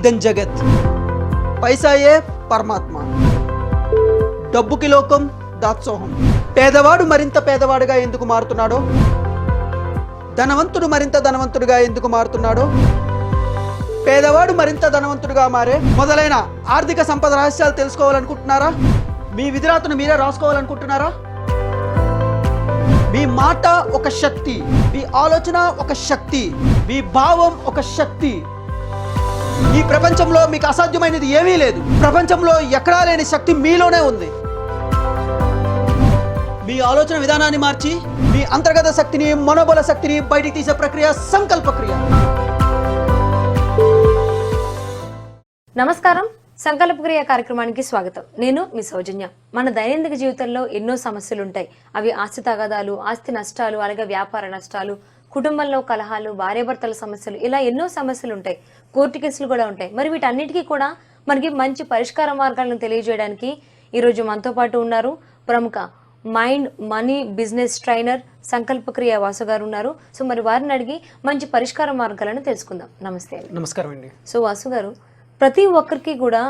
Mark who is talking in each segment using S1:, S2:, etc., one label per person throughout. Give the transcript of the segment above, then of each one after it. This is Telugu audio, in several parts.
S1: దెన్ జగత్. పైసాయే పరమాత్మ. డబ్బుకి లోకం దాత్సోహం. పేదవాడు మరింత పేదవాడుగా ఎందుకు మారుతున్నాడో? ధనవంతుడు మరింత ధనవంతుడుగా ఎందుకు మారుతున్నాడో? పేదవాడు మరింత ధనవంతుడుగా మారే మొదలైన ఆర్థిక సంపద రహస్యాలు తెలుసుకోవాలనుకుంటున్నారా? మీ విధిరాతను మీరే రాసుకోవాలనుకుంటున్నారా? మీ మాట ఒక శక్తి మీ ఆలోచన ఒక శక్తి మీ భావం ఒక శక్తి ఈ ప్రపంచంలో మీకు అసాధ్యమైనది ఏమీ లేదు. ప్రపంచంలో ఎక్కడా లేని శక్తి మీలోనే ఉంది. మీ ఆలోచన విధానాన్ని మార్చి మీ అంతర్గత శక్తిని మనోబల శక్తిని బయటికి తీసే ప్రక్రియ సంకల్ప క్రియ.
S2: నమస్కారం. సంకల్పక్రియ కార్యక్రమానికి స్వాగతం. నేను మీ సౌజన్య. మన దైనందిక జీవితంలో ఎన్నో సమస్యలు ఉంటాయి అవి ఆస్తి తగాదాలు ఆస్తి నష్టాలు అలాగే వ్యాపార నష్టాలు కుటుంబంలో కలహాలు భార్యాభర్తల సమస్యలు ఇలా ఎన్నో సమస్యలు ఉంటాయి. కోర్టు కేసులు కూడా ఉంటాయి. మరి వీటన్నిటికీ కూడా మనకి మంచి పరిష్కార మార్గాలను తెలియజేయడానికి ఈరోజు మనతో పాటు ఉన్నారు. ప్రముఖ mind money business trainer Sankalpakriya Vasu garu ఉన్నారు. సో మరి వారిని అడిగి మంచి పరిష్కార మార్గాలను తెలుసుకుందాం. నమస్తే
S1: నమస్కారం అండి.
S2: సో వాసు గారు ప్రతి ఒక్కరికి కూడా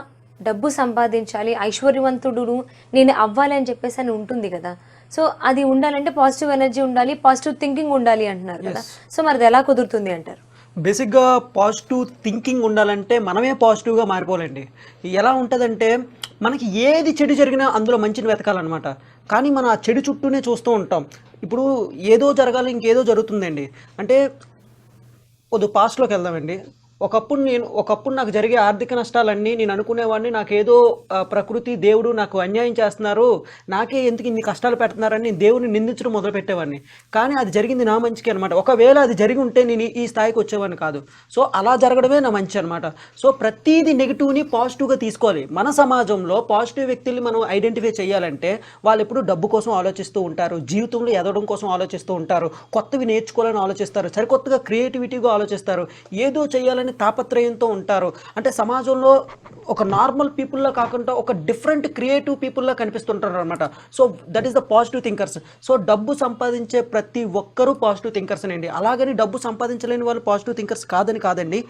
S2: డబ్బు సంపాదించాలి ఐశ్వర్యవంతుడు నేను అవ్వాలి అని చెప్పేసి అని ఉంటుంది కదా. సో అది ఉండాలంటే పాజిటివ్ ఎనర్జీ ఉండాలి పాజిటివ్ థింకింగ్ ఉండాలి అంటున్నారు కదా. సో మరి ఎలా కుదురుతుంది అంటారు?
S1: బేసిక్గా పాజిటివ్ థింకింగ్ ఉండాలంటే మనమే పాజిటివ్గా మారిపోవాలండి. ఎలా ఉంటుందంటే మనకి ఏది చెడు జరిగినా అందులో మంచిని వెతకాలన్నమాట. కానీ మనం ఆ చెడు చుట్టూనే చూస్తూ ఉంటాం. ఇప్పుడు ఏదో జరగాలి ఇంకేదో జరుగుతుందండి. అంటే కొద్ది పాస్ట్లోకి వెళ్దామండి. ఒకప్పుడు నేను ఒకప్పుడు నాకు జరిగే ఆర్థిక నష్టాలన్నీ నేను అనుకునేవాడిని. నాకేదో ప్రకృతి దేవుడు నాకు అన్యాయం చేస్తున్నారు. నాకే ఎందుకు ఇన్ని కష్టాలు పెడుతున్నారని నేను దేవుడిని నిందించడం మొదలుపెట్టేవాడిని. కానీ అది జరిగింది నా మంచికి అనమాట ఒకవేళ అది జరిగి ఉంటే నేను ఈ- ఈ స్థాయికి వచ్చేవాడిని కాదు. సో అలా జరగడమే నా మంచి అనమాట సో ప్రతిదీ నెగిటివ్ని పాజిటివ్గా తీసుకోవాలి. మన సమాజంలో పాజిటివ్ వ్యక్తుల్ని మనం ఐడెంటిఫై చేయాలంటే వాళ్ళు ఎప్పుడు డబ్బు కోసం ఆలోచిస్తూ ఉంటారు. జీవితంలో ఎదగడం కోసం ఆలోచిస్తూ ఉంటారు. కొత్తవి నేర్చుకోవాలని ఆలోచిస్తారు. సరికొత్తగా క్రియేటివిటీగా ఆలోచిస్తారు. ఏదో చేయాలని తాపత్రయంతో ఉంటారు. అంటే సమాజంలో ఒక నార్మల్ పీపుల్లా కాకుండా ఒక డిఫరెంట్ క్రియేటివ్ పీపుల్లా కనిపిస్తుంటారు అనమాట so that is the positive thinkers so డబ్బు సంపాదించే ప్రతి ఒక్కరూ పాజిటివ్ థింకర్స్ అండి. అలాగని డబ్బు సంపాదించలేని వాళ్ళు పాజిటివ్ థింకర్స్ కాదని కాదండి.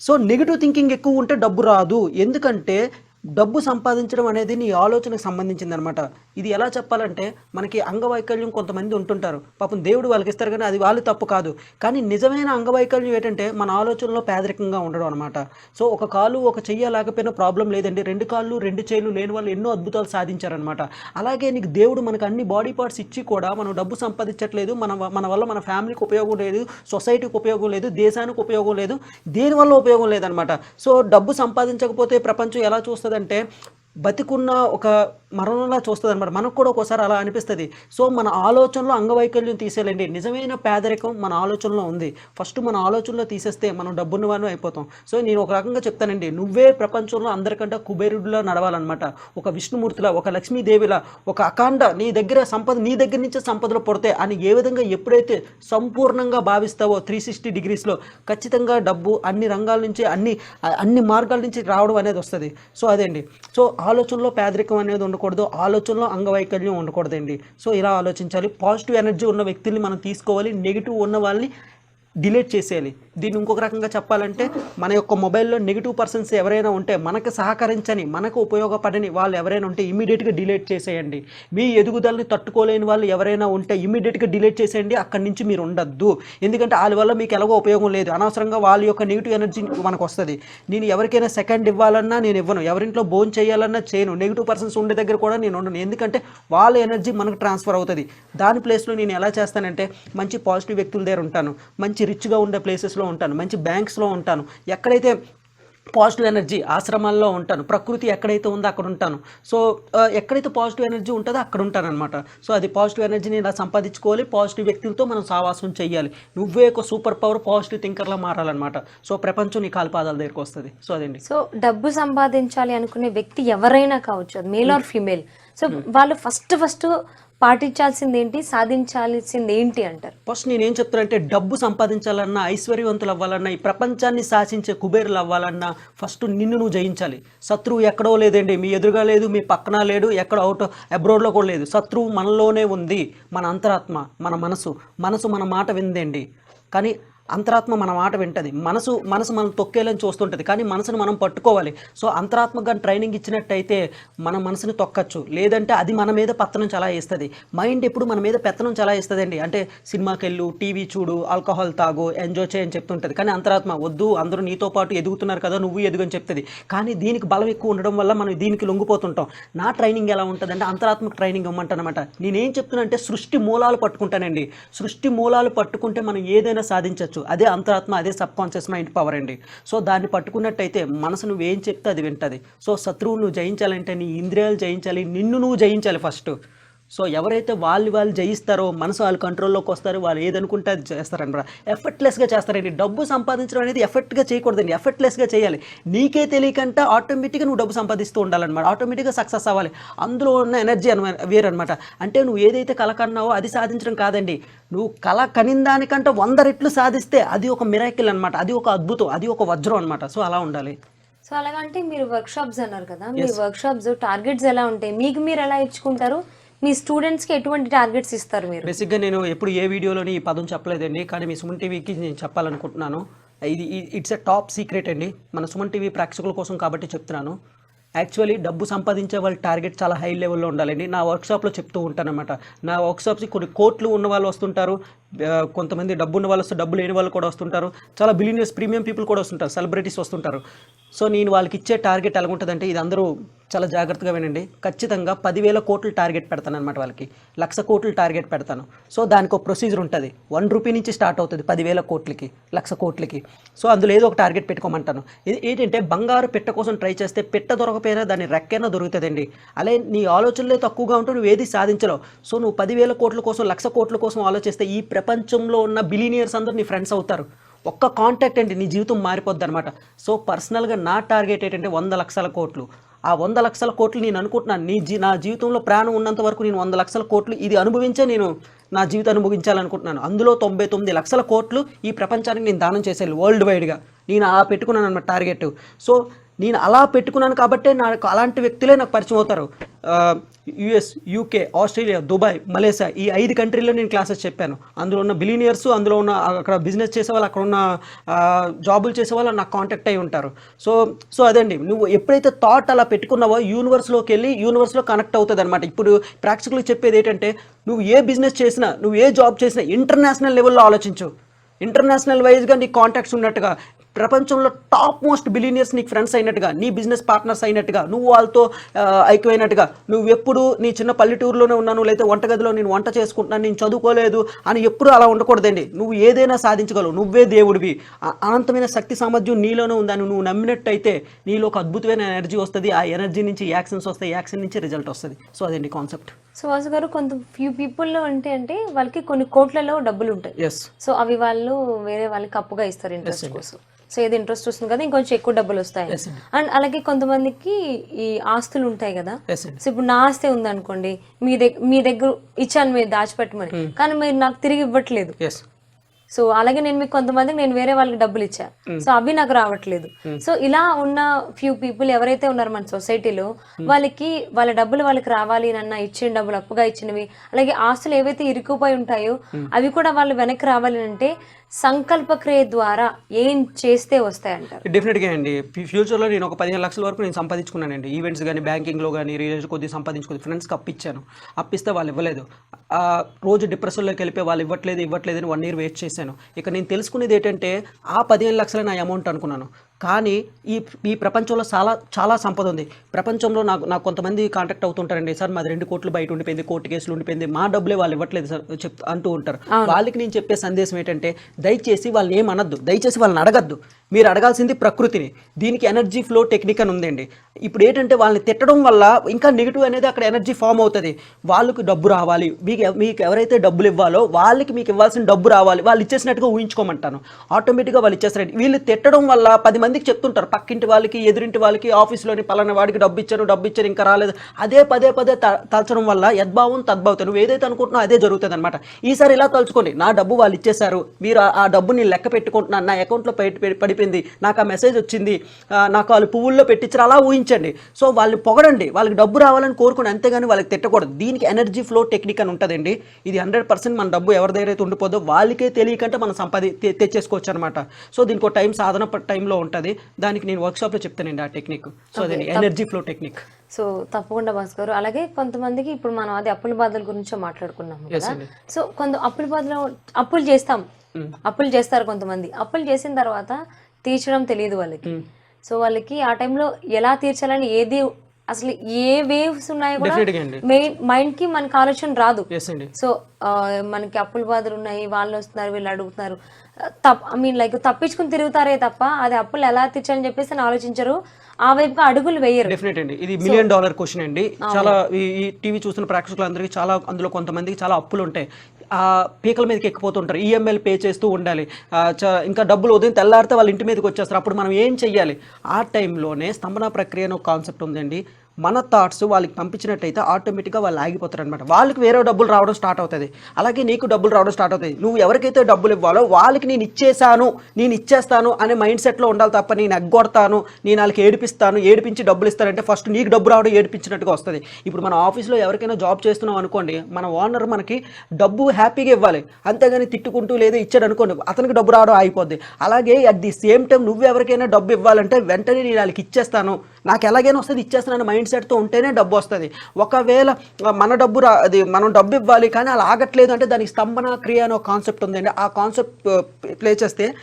S1: సో నెగిటివ్ థింకింగ్ ఎక్కువ ఉంటే డబ్బు రాదు. ఎందుకంటే డబ్బు సంపాదించడం అనేది నీ ఆలోచనకు సంబంధించింది అనమాట ఇది ఎలా చెప్పాలంటే మనకి అంగవైకల్యం కొంతమంది ఉంటుంటారు. పాపం దేవుడు వాళ్ళకి ఇస్తారు కానీ అది వాళ్ళు తప్పు కాదు. కానీ నిజమైన అంగవైకల్యం ఏంటంటే మన ఆలోచనలో పేదరికంగా ఉండడం అనమాట సో ఒక కాలు ఒక చెయ్యి లేకపోయినా ప్రాబ్లం లేదండి. రెండు కాళ్ళు రెండు చేతులు లేని వాళ్ళు ఎన్నో అద్భుతాలు సాధించారనమాట అలాగే నీకు దేవుడు మనకు అన్ని బాడీ పార్ట్స్ ఇచ్చి కూడా మనం డబ్బు సంపాదించట్లేదు. మన మన వల్ల మన ఫ్యామిలీకి ఉపయోగం లేదు. సొసైటీకి ఉపయోగం లేదు. దేశానికి ఉపయోగం లేదు. దేనివల్ల ఉపయోగం లేదనమాట సో డబ్బు సంపాదించకపోతే ప్రపంచం ఎలా చూస్తుందంటే బతికున్న ఒక మరణంలా చూస్తుంది అనమాట మనకు కూడా ఒక్కోసారి అలా అనిపిస్తుంది. సో మన ఆలోచనలో అంగవైకల్యం తీసేయాలండి. నిజమైన పేదరికం మన ఆలోచనలో ఉంది. ఫస్ట్ మన ఆలోచనలో తీసేస్తే మనం డబ్బున్న వాళ్ళు అయిపోతాం. సో నేను ఒక రకంగా చెప్తానండి. నువ్వే ప్రపంచంలో అందరికంటే కుబేరుడిలా నడవాలన్నమాట. ఒక విష్ణుమూర్తిలా ఒక లక్ష్మీదేవిలా ఒక అఖండ నీ దగ్గర సంపద నీ దగ్గర నుంచే సంపదలు పడతాయి అని ఏ విధంగా ఎప్పుడైతే సంపూర్ణంగా భావిస్తావో త్రీ సిక్స్టీ డిగ్రీస్లో ఖచ్చితంగా డబ్బు అన్ని రంగాల నుంచి అన్ని అన్ని మార్గాల నుంచి రావడం అనేది వస్తుంది. సో అదే అండి సో ఆలోచనలో పేదరికం అనేది ఉండకూడదు ఆలోచనలో అంగవైకల్యం ఉండకూడదండి. సో ఇలా ఆలోచించాలి. పాజిటివ్ ఎనర్జీ ఉన్న వ్యక్తుల్ని మనం తీసుకోవాలి నెగిటివ్ ఉన్న వాళ్ళని డిలీట్ చేసేయాలి. దీన్ని ఇంకొక రకంగా చెప్పాలంటే మన యొక్క మొబైల్లో నెగిటివ్ పర్సన్స్ ఎవరైనా ఉంటే మనకు సహకరించని మనకు ఉపయోగపడని వాళ్ళు ఎవరైనా ఉంటే ఇమీడియట్గా డిలీట్ చేసేయండి. మీ ఎదుగుదలని తట్టుకోలేని వాళ్ళు ఎవరైనా ఉంటే ఇమీడియట్గా డిలీట్ చేసేయండి. అక్కడి నుంచి మీరు ఉండద్దు. ఎందుకంటే వాళ్ళ వల్ల మీకు ఎలాగో ఉపయోగం లేదు. అనవసరంగా వాళ్ళ యొక్క నెగిటివ్ ఎనర్జీ మనకు వస్తుంది నేను ఎవరికైనా సెకండ్ ఇవ్వాలన్నా నేను ఇవ్వను. ఎవరింట్లో బోన్ చేయాలన్నా చేయను. నెగిటివ్ పర్సన్స్ ఉండే దగ్గర కూడా నేను ఉండను. ఎందుకంటే వాళ్ళ ఎనర్జీ మనకు ట్రాన్స్ఫర్ అవుతుంది. దాని ప్లేస్లో నేను ఎలా చేస్తానంటే మంచి పాజిటివ్ వ్యక్తుల దగ్గర ఉంటాను. మంచి రిచ్గా ఉండే ప్లేసెస్లో ఉంటాను మంచి బ్యాంక్స్లో ఉంటాను ఎక్కడైతే పాజిటివ్ ఎనర్జీ ఆశ్రమాల్లో ఉంటాను ప్రకృతి ఎక్కడైతే ఉందో అక్కడ ఉంటాను. సో ఎక్కడైతే పాజిటివ్ ఎనర్జీ ఉంటుందో అక్కడ ఉంటాను అనమాట సో అది పాజిటివ్ ఎనర్జీని ఇలా సంపాదించుకోవాలి పాజిటివ్ వ్యక్తులతో మనం సావాసం చేయాలి నువ్వే ఒక సూపర్ పవర్ పాజిటివ్ థింకర్లా మారాలన్నమాట. సో ప్రపంచం నీ కాలుపాదాల దగ్గరికి వస్తుంది. సో అదండి.
S2: సో డబ్బు సంపాదించాలి అనుకునే వ్యక్తి ఎవరైనా కావచ్చు మేల్ ఆర్ ఫీమేల్. సో వాళ్ళు ఫస్ట్ ఫస్ట్ పాటించాల్సింది ఏంటి సాధించాల్సింది ఏంటి అంటారు?
S1: ఫస్ట్ నేను ఏం చెప్తానంటే డబ్బు సంపాదించాలన్నా ఐశ్వర్యవంతులు అవ్వాలన్నా ఈ ప్రపంచాన్ని శాసించే కుబేరులు అవ్వాలన్నా ఫస్ట్ నిన్ను నువ్వు జయించాలి. శత్రువు ఎక్కడో లేదండి మీ ఎదురుగా లేదు మీ పక్కన లేడు ఎక్కడ అవుట్ అబ్రోడ్లో కూడా లేదు. శత్రువు మనలోనే ఉంది మన అంతరాత్మ మన మనసు. మనసు మన మాట విందండి. కానీ అంతరాత్మ మన మాట వింటది. మనసు మనసు మనం తొక్కేలని చూస్తుంటుంది. కానీ మనసును మనం పట్టుకోవాలి. సో అంతరాత్మగా ట్రైనింగ్ ఇచ్చినట్టయితే మన మనసుని తొక్కచ్చు. లేదంటే అది మన మీద పత్తనం చాలా వేస్తుంది మైండ్ ఎప్పుడు మన మీద పెత్తనం చాలా వేస్తుందండి అంటే సినిమాకి వెళ్ళు టీవీ చూడు ఆల్కహాల్ తాగు ఎంజాయ్ చేయని చెప్తుంటుంది. కానీ అంతరాత్మ వద్దు అందరూ నీతో పాటు ఎదుగుతున్నారు కదా నువ్వు ఎదుగని చెప్తుంది. కానీ దీనికి బలం ఎక్కువ ఉండడం వల్ల మనం దీనికి లొంగిపోతుంటాం. నా ట్రైనింగ్ ఎలా ఉంటుందంటే అంతరాత్మక ట్రైనింగ్ ఇవ్వమంటానమాట. నేనేం చెప్తున్నా అంటే సృష్టి మూలాలు పట్టుకుంటానండి. సృష్టి మూలాలు పట్టుకుంటే మనం ఏదైనా సాధించవచ్చు అదే అంతరాత్మ అదే సబ్ కాన్షియస్ మైండ్ పవర్ అండి. సో దాన్ని పట్టుకున్నట్టయితే మనసు నువ్వేం చెప్తే అది వింటది. సో శత్రువు నువ్వు జయించాలంటే నీ ఇంద్రియాలు జయించాలి నిన్ను నువ్వు జయించాలి ఫస్ట్. సో ఎవరైతే వాళ్ళు వాళ్ళు జయిస్తారో మనసు వాళ్ళ కంట్రోల్లోకి వస్తారో వాళ్ళు ఏదనుకుంటే అది చేస్తారనమాట ఎఫర్ట్లెస్గా చేస్తారండి. డబ్బు సంపాదించడం అనేది ఎఫర్ట్గా చేయకూడదండి. ఎఫర్ట్లెస్గా చేయాలి. నీకే తెలియకంటే ఆటోమేటిక్గా నువ్వు డబ్బు సంపాదిస్తూ ఉండాలన్నమాట. ఆటోమేటిక్గా సక్సెస్ అవ్వాలి. అందులో ఉన్న ఎనర్జీ అనమాట వేరనమాట అంటే నువ్వు ఏదైతే కల కన్నావో అది సాధించడం కాదండి. నువ్వు కళ కనిన దానికంటే వంద రెట్లు సాధిస్తే అది ఒక మిరాకిల్ అనమాట అది ఒక అద్భుతం. అది ఒక వజ్రం అనమాట సో అలా ఉండాలి.
S2: సో అలాగంటే మీరు వర్క్ షాప్స్ అన్నారు కదా. మీ వర్క్ షాప్స్ టార్గెట్స్ ఎలా ఉంటాయి? మీకు మీరు ఎలా ఇచ్చుకుంటారు? మీ స్టూడెంట్స్కి ఎటువంటి టార్గెట్స్ ఇస్తారు మీరు?
S1: బేసిక్గా నేను ఎప్పుడు ఏ వీడియోలోని ఈ పదం చెప్పలేదండి కానీ మీ సుమన్ టీవీకి నేను చెప్పాలనుకుంటున్నాను. ఇది ఇట్స్ ఎ టాప్ సీక్రెట్ అండి. మన సుమన్ టీవీ ప్రేక్షకుల కోసం కాబట్టి చెప్తున్నాను. యాక్చువల్లీ డబ్బు సంపాదించే వాళ్ళ టార్గెట్ చాలా హై లెవెల్లో ఉండాలండి. నా వర్క్షాప్లో చెప్తూ ఉంటానన్నమాట. నా వర్క్షాప్స్కి కొన్ని కోట్లు ఉన్న వాళ్ళు వస్తుంటారు. కొంతమంది డబ్బు ఉన్న వాళ్ళు డబ్బు లేని వాళ్ళు కూడా వస్తుంటారు. చాలా బిలినియర్స్ ప్రీమియం పీపుల్ కూడా వస్తుంటారు. సెలబ్రిటీస్ వస్తుంటారు. సో నేను వాళ్ళకి ఇచ్చే టార్గెట్ ఎలాగుంటుందంటే ఇది అందరూ చాలా జాగ్రత్తగా వినండి. ఖచ్చితంగా పదివేల కోట్లు టార్గెట్ పెడతాను అనమాట వాళ్ళకి. లక్ష కోట్లు టార్గెట్ పెడతాను. సో దానికి ఒక ప్రొసీజర్ ఉంటుంది. వన్ రూపీ నుంచి స్టార్ట్ అవుతుంది పదివేల కోట్లకి లక్ష కోట్లకి. సో అందులో ఏదో ఒక టార్గెట్ పెట్టుకోమంటాను. ఇది ఏంటంటే బంగారు పెట్ట కోసం ట్రై చేస్తే పెట్ట దొరకపోయినా దాని రెక్కైనా దొరుకుతుందండి. అలాగే నీ ఆలోచనలే తక్కువగా ఉంటే నువ్వు ఏది సాధించలేవు. సో నువ్వు పదివేల కోట్ల కోసం లక్ష కోట్ల కోసం ఆలోచిస్తే ఈ ప్రపంచంలో ఉన్న బిలీనియర్స్ అందరు నీ ఫ్రెండ్స్ అవుతారు. ఒక్క కాంటాక్ట్ అండి నీ జీవితం మారిపోద్ది అనమాట సో పర్సనల్గా నా టార్గెట్ ఏంటంటే వంద లక్షల కోట్లు. ఆ వంద లక్షల కోట్లు నేను అనుకుంటున్నాను నీ జీ నా జీవితంలో ప్రాణం ఉన్నంత వరకు నేను వంద లక్షల కోట్లు ఇది అనుభవించే నేను నా జీవితం అనుభవించాలనుకుంటున్నాను. అందులో తొంభై తొమ్మిది లక్షల కోట్లు ఈ ప్రపంచానికి నేను దానం చేసేయాలి వరల్డ్ వైడ్గా నేను ఆ పెట్టుకున్నాను అనమాట టార్గెట్ సో నేను అలా పెట్టుకున్నాను కాబట్టే నాకు అలాంటి వ్యక్తులే నాకు పరిచయం అవుతారు. US UK Australia Dubai Malaysia ఈ ఐదు కంట్రీలో నేను క్లాసెస్ చెప్పాను. అందులో ఉన్న బిలీనియర్స్ అందులో ఉన్న అక్కడ బిజినెస్ చేసే వాళ్ళు అక్కడ ఉన్న జాబులు చేసే వాళ్ళు నాకు కాంటాక్ట్ అయి ఉంటారు. సో సో అదండి. నువ్వు ఎప్పుడైతే థాట్ అలా పెట్టుకున్నావో యూనివర్స్లోకి వెళ్ళి యూనివర్స్లో కనెక్ట్ అవుతుంది అనమాట ఇప్పుడు ప్రాక్టికల్గా చెప్పేది ఏంటంటే నువ్వు ఏ బిజినెస్ చేసినా నువ్వు ఏ జాబ్ చేసినా ఇంటర్నేషనల్ లెవెల్లో ఆలోచించు. ఇంటర్నేషనల్ వైజ్గా నీ కాంటాక్ట్స్ ఉన్నట్టుగా ప్రపంచంలో టాప్ మోస్ట్ బిలీనియర్స్ నీకు ఫ్రెండ్స్ అయినట్టుగా నీ బిజినెస్ పార్ట్నర్స్ అయినట్టుగా నువ్వు వాళ్ళతో ఐక్యమైనట్టుగా నువ్వు ఎప్పుడు నీ చిన్న పల్లెటూరులోనే ఉన్నాను లేకపోతే వంటగదిలో నేను వంట చేసుకుంటున్నాను నేను చదువుకోలేదు అని ఎప్పుడు అలా ఉండకూడదండి. నువ్వు ఏదైనా సాధించగలవు నువ్వే దేవుడివి. అనంతమైన శక్తి సామర్థ్యం నీలోనే ఉందని నువ్వు నమ్మినట్టయితే నీలో ఒక అద్భుతమైన ఎనర్జీ వస్తుంది. ఆ ఎనర్జీ నుంచి యాక్షన్స్ వస్తాయి యాక్షన్ నుంచి రిజల్ట్ వస్తుంది. సో అదండి కాన్సెప్ట్.
S2: సో వాసు గారు కొంత ఫ్యూ పీపుల్లో అంటే అంటే వాళ్ళకి కొన్ని కోట్లలో డబ్బులు ఉంటాయి. సో అవి వాళ్ళు వేరే వాళ్ళకి అప్పుగా ఇస్తారు ఇంట్రెస్ట్ కోసం. సో ఏది ఇంట్రెస్ట్ వస్తుంది కదా ఇంకొంచెం ఎక్కువ డబ్బులు వస్తాయి.
S1: అండి.
S2: అలాగే కొంతమందికి ఈ ఆస్తులు ఉంటాయి కదా. సో ఇప్పుడు నా ఆస్తి ఉందనుకోండి మీ దగ్గర మీ దగ్గర ఇచ్చాను మీరు దాచిపెట్టమని. కానీ మీరు నాకు తిరిగి ఇవ్వట్లేదు. సో అలాగే నేను మీకు కొంతమందికి నేను వేరే వాళ్ళకి డబ్బులు ఇచ్చా. సో అవి నాకు రావట్లేదు. సో ఇలా ఉన్న ఫ్యూ పీపుల్ ఎవరైతే ఉన్నారో మన సొసైటీలో వాళ్ళకి వాళ్ళ డబ్బులు వాళ్ళకి రావాలి నన్న ఇచ్చిన డబ్బులు అప్పుగా ఇచ్చినవి అలాగే ఆస్తులు ఏవైతే ఇరుక్కుపోయి ఉంటాయో అవి కూడా వాళ్ళు వెనక్కి రావాలి అంటే సంకల్పక్రియ ద్వారా ఏం చేస్తే వస్తాయి అంటారు
S1: డెఫినెట్గా అండి ఫ్యూచర్లో నేను ఒక పదిహేను లక్షల వరకు నేను సంపాదించుకున్నానండి. ఈవెంట్స్ కానీ బ్యాంకింగ్లో కానీ రియల్ కొద్దిగా సంపాదించుకుంది. ఫ్రెండ్స్కి అప్పిచ్చాను. అప్పిస్తే వాళ్ళు ఇవ్వలేదు. రోజు డిప్రెషన్లోకి వెళ్ళిపోయి వాళ్ళు ఇవ్వట్లేదు ఇవ్వట్లేదు అని వన్ ఇయర్ వెయిట్ చేశాను. ఇక నేను తెలుసుకునేది ఏంటంటే ఆ పదిహేను లక్షలే నా అమౌంట్ అనుకున్నాను. కానీ ఈ ఈ ప్రపంచంలో చాలా చాలా సంపద ఉంది. ప్రపంచంలో నాకు నాకు కొంతమంది కాంటాక్ట్ అవుతుంటారండి. సార్ మాది రెండు కోట్లు బయట ఉండిపోయింది కోర్టు కేసులు ఉండిపోయింది మా డబ్బులే వాళ్ళు ఇవ్వట్లేదు సార్ చెప్ అంటూ ఉంటారు. వాళ్ళకి నేను చెప్పే సందేశం ఏంటంటే దయచేసి వాళ్ళని ఏం అనొద్దు దయచేసి వాళ్ళని అడగద్దు. మీరు అడగాల్సింది ప్రకృతిని. దీనికి ఎనర్జీ ఫ్లో టెక్నిక్ అని ఉందండి. ఇప్పుడు ఏంటంటే వాళ్ళని తిట్టడం వల్ల ఇంకా నెగిటివ్ అనేది అక్కడ ఎనర్జీ ఫామ్ అవుతుంది. వాళ్ళకి డబ్బు రావాలి. మీకు మీకు ఎవరైతే డబ్బులు ఇవ్వాలో వాళ్ళకి మీకు ఇవ్వాల్సిన డబ్బు రావాలి. వాళ్ళు ఇచ్చేసినట్టుగా ఊహించుకోమంటాను. ఆటోమేటిక్గా వాళ్ళు ఇచ్చేస్తారు. వీళ్ళు తిట్టడం వల్ల పది మంది మందికి చెప్తుంటారు. పక్కింటి వాళ్ళకి ఎదురింటి వాళ్ళకి ఆఫీస్లోని పలానా వాడికి డబ్బు ఇచ్చాను డబ్బు ఇచ్చాను ఇంకా రాలేదు. అదే పదే పదే త- తలచడం వల్ల యద్భావం తద్భావతం. నువ్వు ఏదైతే అనుకుంటున్నావు అదే జరుగుతుంది అనమాట ఈసారి ఇలా తలుచుకోండి. నా డబ్బు వాళ్ళు ఇచ్చేశారు. మీరు ఆ- డబ్బుని లెక్క పెట్టుకుంటున్నాను నా అకౌంట్లో పడిపోయింది. నాకు ఆ మెసేజ్ వచ్చింది. నాకు వాళ్ళు పువ్వుల్లో పెట్టించారు. అలా ఊహించండి. సో వాళ్ళు పొగడండి. వాళ్ళకి డబ్బు రావాలని కోరుకుని అంతేగాని వాళ్ళకి తిట్టకూడదు. దీనికి ఎనర్జీ ఫ్లో టెక్నిక్ అని ఉంటుందండి. ఇది హండ్రెడ్ పర్సెంట్ మన డబ్బు ఎవరి దగ్గర అయితే ఉండిపోదో వాళ్ళకే తెలియకంటే మనం సంపాది తె- తెచ్చేసుకోవచ్చు అనమాట సో దీనికి ఒక టైం సాధన టైంలో ఉంటుంది దానికి నేను వర్క్షాప్లో చెప్తానండి ఆ టెక్నిక్ సో అదే ఎనర్జీ ఫ్లో టెక్నిక్
S2: సో తప్పకుండా భాస్కర్ అలాగే కొంతమందికి ఇప్పుడు మనం అది అప్పుల బాధల గురించో కదా.
S1: అండి.
S2: సో కొంత అప్పుల బాధలో అప్పులు చేస్తాం. అప్పులు చేస్తారు కొంతమంది. అప్పులు చేసిన తర్వాత తీర్చడం తెలియదు వాళ్ళకి. సో వాళ్ళకి ఆ టైంలో ఎలా తీర్చాలని ఏది అసలు ఏ వేవ్స్ ఉన్నాయో కూడా మైండ్కి మనకి ఆలోచన రాదు. సో మనకి అప్పుల బాధలు ఉన్నాయి వాళ్ళు వస్తున్నారు వీళ్ళు అడుగుతున్నారు. తప్ ఐ మీన్ లైక్ తప్పించుకుని తిరుగుతారే తప్ప అది అప్పులు ఎలా తీర్చాలని చెప్పేసి ఆలోచించరు. ఆ వైపుగా అడుగులు వేయరు.
S1: డెఫినెట్ అండి. ఇది మిలియన్ డాలర్ క్వశ్చన్ అండి. చాలా ఈ టీవీ చూస్తున్న ప్రేక్షకులందరికీ చాలా అందులో కొంతమందికి చాలా అప్పులు ఉంటాయి. పీకల మీదకి ఎక్కిపోతుంటారు. ఈఎంఐలు పే చేస్తూ ఉండాలి. చ- ఇంకా డబ్బులు ఉదయం తెల్లారితే వాళ్ళ ఇంటి మీదకి వచ్చేస్తారు. అప్పుడు మనం ఏం చెయ్యాలి? ఆ టైంలోనే స్తంభన ప్రక్రియ అనే ఒక కాన్సెప్ట్ ఉందండి. మన థాట్స్ వాళ్ళకి పంపించినట్టయితే ఆటోమేటిక్గా వాళ్ళు ఆగిపోతారు అనమాట వాళ్ళకి వేరే డబ్బులు రావడం స్టార్ట్ అవుతుంది. అలాగే నీకు డబ్బులు రావడం స్టార్ట్ అవుతుంది. నువ్వు ఎవరికైతే డబ్బులు ఇవ్వాలో వాళ్ళకి నేను ఇచ్చేసాను నేను ఇచ్చేస్తాను అనే మైండ్ సెట్లో ఉండాలి తప్ప నేను ఎగ్గొడతాను నేను వాళ్ళకి ఏడిపిస్తాను ఏడిపించి డబ్బులు ఇస్తానంటే ఫస్ట్ నీకు డబ్బు రావడం ఏడిపించినట్టుగా వస్తుంది. ఇప్పుడు మన ఆఫీస్లో ఎవరికైనా జాబ్ చేస్తున్నాం అనుకోండి మన ఓనర్ మనకి డబ్బు హ్యాపీగా ఇవ్వాలి. అంతేగాని తిట్టుకుంటూ లేదా ఇచ్చాడు అనుకోండి అతనికి డబ్బు రావడం అయిపోద్ది అలాగే అట్ ది సేమ్ టైం నువ్వు ఎవరికైనా డబ్బు ఇవ్వాలంటే వెంటనే నేను వాళ్ళకి ఇచ్చేస్తాను. నాకు ఎలాగైనా వస్తుంది ఇచ్చేస్తానని మైండ్ సెట్తో ఉంటేనే డబ్బు వస్తుంది. ఒకవేళ మన డబ్బు రా అది మనం డబ్బు ఇవ్వాలి కానీ అలా ఆగట్లేదు అంటే దానికి స్తంభన క్రియ అనే ఒక కాన్సెప్ట్ ఉందండి. ఆ కాన్సెప్ట్ ప్లే చేస్తే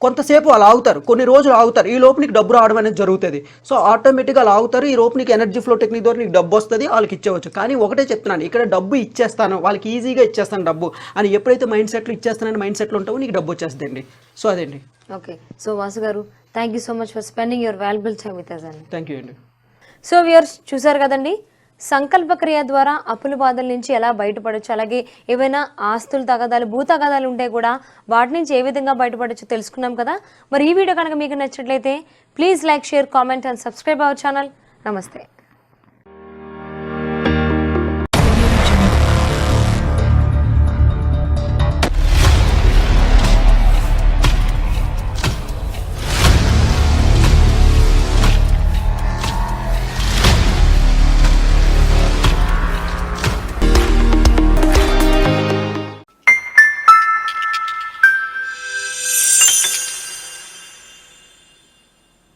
S1: కొంతసేపు అలా ఆగుతారు. కొన్ని రోజులు ఆగుతారు. ఈ లోపు నీకు డబ్బు రావడం అనేది జరుగుతుంది. సో ఆటోమేటిక్గా అలా ఆగుతారు. ఈ లోపు నీకు ఎనర్జీ ఫ్లో టెక్నిక్ ద్వారా నీకు డబ్బు వస్తుంది. వాళ్ళకి ఇచ్చేవచ్చు. కానీ ఒకటే చెప్తున్నాను. ఇక్కడ డబ్బు ఇచ్చేస్తాను. వాళ్ళకి ఈజీగా ఇచ్చేస్తాను డబ్బు. అని ఎప్పుడైతే మైండ్ సెట్లు ఇచ్చేస్తానని మైండ్ సెట్లు ఉంటావో నీకు డబ్బు వచ్చేస్తుందండి. సో అదండి.
S2: Okay. So Vasu garu thank you so much for spending your valuable time with us అండి.
S1: థ్యాంక్ యూ అండి.
S2: సో వ్యూర్స్ చూసారు కదండి? సంకల్ప క్రియ ద్వారా అప్పుల బాధల నుంచి ఎలా బయటపడచ్చు? అలాగే ఏవైనా ఆస్తులు తగాదాలు భూ తగాదాలు ఉంటే కూడా వాటి నుంచి ఏ విధంగా బయటపడచ్చు తెలుసుకున్నాం కదా? మరి ఈ వీడియో కనుక మీకు నచ్చినట్లయితే please like share comment and subscribe our channel. నమస్తే.